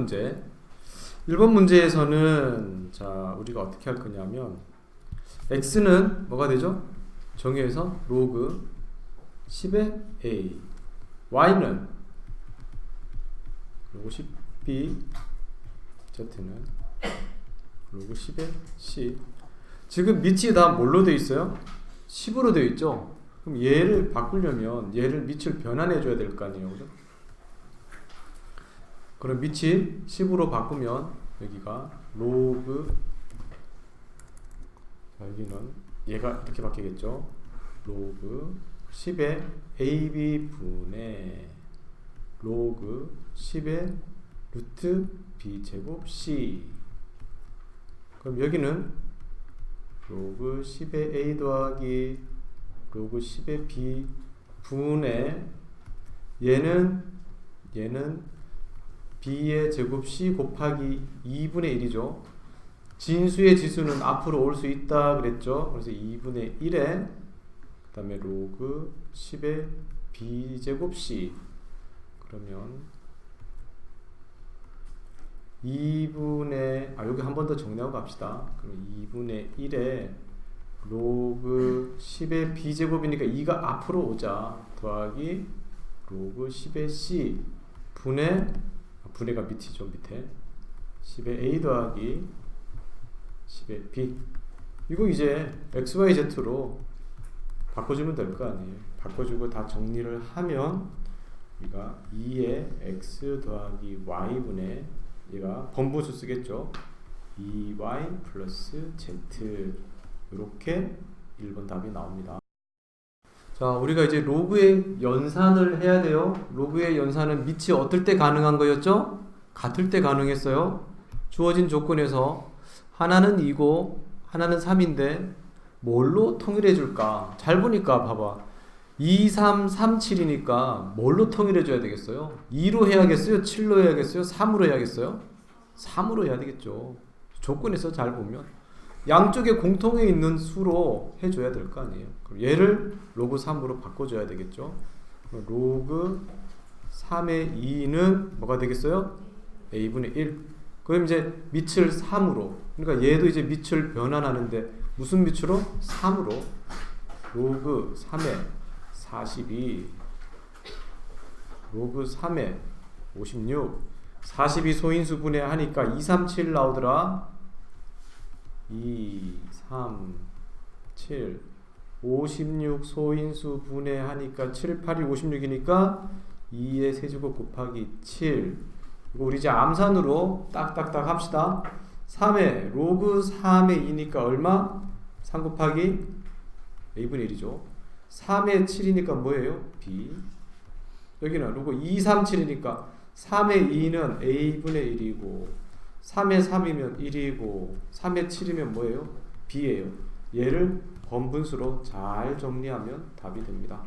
문제. 1번 문제에서는 자, 우리가 어떻게 할 거냐면 x는 뭐가 되죠? 정의에서 로그 10의 a y는 로그 10b z는 로그 10의 c 지금 밑이 다 뭘로 되어 있어요? 10으로 되어 있죠? 그럼 얘를 바꾸려면 얘를 밑을 변환해 줘야 될 거 아니에요. 그죠? 그럼 밑이 10으로 바꾸면 여기가 로그 자, 여기는 얘가 이렇게 바뀌겠죠. 로그 10의 AB 분의 로그 10의 루트 B 제곱 C 그럼 여기는 로그 10의 A 더하기 로그 10의 B 분의 얘는 얘는 B의 제곱 C 곱하기 2분의 1이죠. 진수의 지수는 앞으로 올 수 있다 그랬죠. 그래서 2분의 1에 그 다음에 로그 10의 B 제곱 C 그러면 2분의 아 여기 한 번 더 정리하고 갑시다. 그럼 2분의 1에 로그 10의 b제곱이니까 2가 앞으로 오자 더하기 로그 10의 c 분의 아, 분의가 밑이죠 밑에. 10의 a 더하기 10의 b. 이거 이제 x, y, z로 바꿔주면 될 거 아니에요. 바꿔주고 다 정리를 하면 우리가 2의 x 더하기 y분의 얘가 번분수 쓰겠죠? 2y 플러스 z. 이렇게 1번 답이 나옵니다. 자, 우리가 이제 로그의 연산을 해야 돼요. 로그의 연산은 밑이 어떨 때 가능한 거였죠? 같을 때 가능했어요. 주어진 조건에서 하나는 2고 하나는 3인데 뭘로 통일해 줄까? 잘 보니까 봐봐. 2, 3, 3, 7이니까 뭘로 통일해 줘야 되겠어요? 2로 해야겠어요? 7로 해야겠어요? 3으로 해야겠어요? 3으로 해야 되겠죠. 조건에서 잘 보면 양쪽에 공통에 있는 수로 해줘야 될 거 아니에요. 그럼 얘를 로그 3으로 바꿔줘야 되겠죠. 로그 3의 2는 뭐가 되겠어요? a분의 1. 그럼 이제 밑을 3으로. 그러니까 얘도 이제 밑을 변환하는데 무슨 밑으로? 3으로. 로그 3의 42. 로그 3의 56. 42 소인수 분해 하니까 2, 3, 7 나오더라. 2, 3, 7, 56 소인수 분해하니까 7, 8이 56이니까 2의 세제곱 곱하기 7 이거 우리 이제 암산으로 딱딱딱 합시다 3의 로그 3의 2니까 얼마? 3 곱하기 a분의 1이죠 3의 7이니까 뭐예요? b 여기는 로그 2, 3, 7이니까 3의 2는 a분의 1이고 3의 3이면 1이고 3의 7이면 뭐예요? b예요. 얘를 번분수로 잘 정리하면 답이 됩니다.